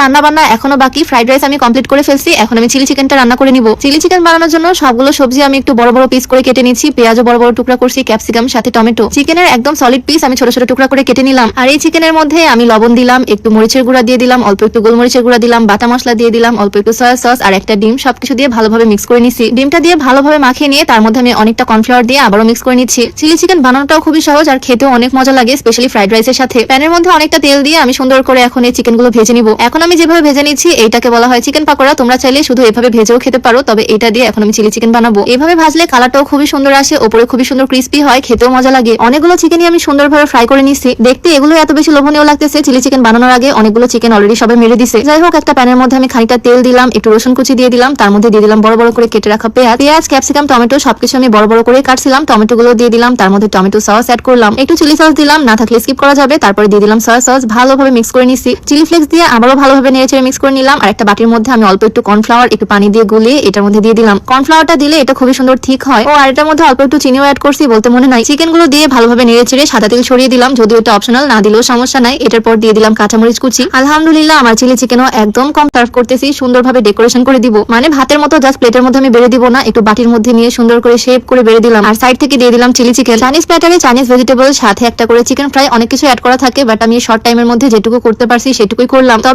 রান্না বান্না এখনও বাকি ফ্রাইড রাইস আমি কমপ্লিট করে ফেলছি, এখন আমি চিলি চিকেনটা রান্না করে নিব। চিলি চিকেন বানানোর জন্য সবগুলো সবজি আমি একটু বড় বড় পিস করে কেটে নিচ্ছি, পেঁয়াজও বড় বড় টুকরা করছি ক্যাপসিকাম সাথে টমেটো। চিকেনের একদম সলিড পিস আমি ছোট ছোট টুকরা করে কেটে নিলাম। আর এই চিকেনের মধ্যে আমি লবণ দিলাম, একটু মরিচের গুঁড়া দিয়ে দিলাম, অল্প একটু গোলমরিচের গুঁড়া দিলাম, বাটা মশলা দিয়ে দিলাম, অল্প একটু সয়া সস আর একটা ডিম, সবকিছু দিয়ে ভালোভাবে মিক্স করে নিচ্ছি। ডিমটা দিয়ে ভালোভাবে মাখিয়ে নিয়ে তার মধ্যে আমি অনেকটা কর্নফ্লাওয়ার দিয়ে আবারও মিক্স করে নিচ্ছি। চিলি চিকেন বানানোটাও খুবই সহজ আর খেতেও অনেক মজা লাগে স্পেশালি ফ্রাইড রাইসের সাথে। প্যানের মধ্যে অনেকটা তেল দিয়ে আমি সুন্দর করে এখন এই চিকেনগুলো ভেজে নিব। এখন আমি যেভাবে ভেজে নিচ্ছি, এইটাকে বলা হয় চিকেন পাকোড়া। তোমরা চাইলে শুধু এভাবে ভেজেও খেতে পারো, তবে এটা দিয়ে এখন আমি চিলি চিকেন বানাবো। এভাবে ভাজলে কালারটাও খুবই সুন্দর আসে, ওপরে খুবই সুন্দর ক্রিস্পি হয়, খেতেও মজা লাগে। অনেকগুলো চিকেনই আমি সুন্দরভাবে ফ্রাই করে নিচ্ছি। দেখতে এগুলো এত বেশি লোভনীয় লাগতেছে চিলি চিকেন বানানোর আগে অনেকগুলো চিকেন অলরেডি সবাই মেরে দিছে। যাই হোক, একটা প্যানের মধ্যে আমি খানিকটা তেল দিলাম, একটু রসুন কুচি দিয়ে দিলাম, তার মধ্যে দিয়ে দিলাম বড় বড় করে কেটে রাখা পেঁয়াজ। পেঁয়াজ ক্যাপসিকাম টমেটো সবকিছু আমি বড় বড় করে কাটছিলাম টমেটো গুলো দিয়ে দিলাম, তার মধ্যে টমেটো সস অ্যাড করলাম। একটু চিলি সস দিলাম, না থাকলে স্কিপ করা যাবে, তারপরে দিয়ে দিলাম সয়া সস ভালোভাবে মিক্স করে নিচ্ছি। চিলি ফ্লেক্স দিয়ে আবারও ভালোভাবে নেড়ে মিক্স করে নিলাম। আর একটা বাটির মধ্যে আমি অল্প একটু কর্নফ্লাওয়ার একটু পানি দিয়ে গুলিয়ে এটার মধ্যে দিয়ে দিলাম। কর্নফ্লাওয়ারটা দিলে এটা খুবই সুন্দর ঠিক হয়। ও আর এটার মধ্যে অল্প একটু চিনিও অ্যাড করছি, বলতে মনে নাই। চিকেনগুলো দিয়ে ভালোভাবে নেড়ে চেড়ে সাদা তেল ছড়িয়ে দিলাম, যদিও এটা অপশনাল না দিলেও সমস্যা নাই। এটার পর দিয়ে দিলাম কাঁচামরিচ কুচি। আলহামদুলিল্লাহ, আমার চিলি চিকেনও একদম কম সার্ভ করতেছি, সুন্দরভাবে ডেকোরেশন করে দিব। মানে ভাতের মতো জাস্ট প্লেটের মধ্যে আমি বেড়ে দিব না, একটু বাটির মধ্যে নিয়ে সুন্দর করে শেপ করে বেড়ে দিলাম। আর সাইড থেকে দিয়ে দিলাম চিলি চিকেন চাইনিজ প্যাটারে চাইনিজ ভেজিটেবল সাথে একটা করে চিকেন ফ্রাই অনেক কিছু অ্যাড করা থাকে বাট আমি শর্ট টাইমের মধ্যে যেটুকু করতে পারছি, সেটুকুই করলাম। তবে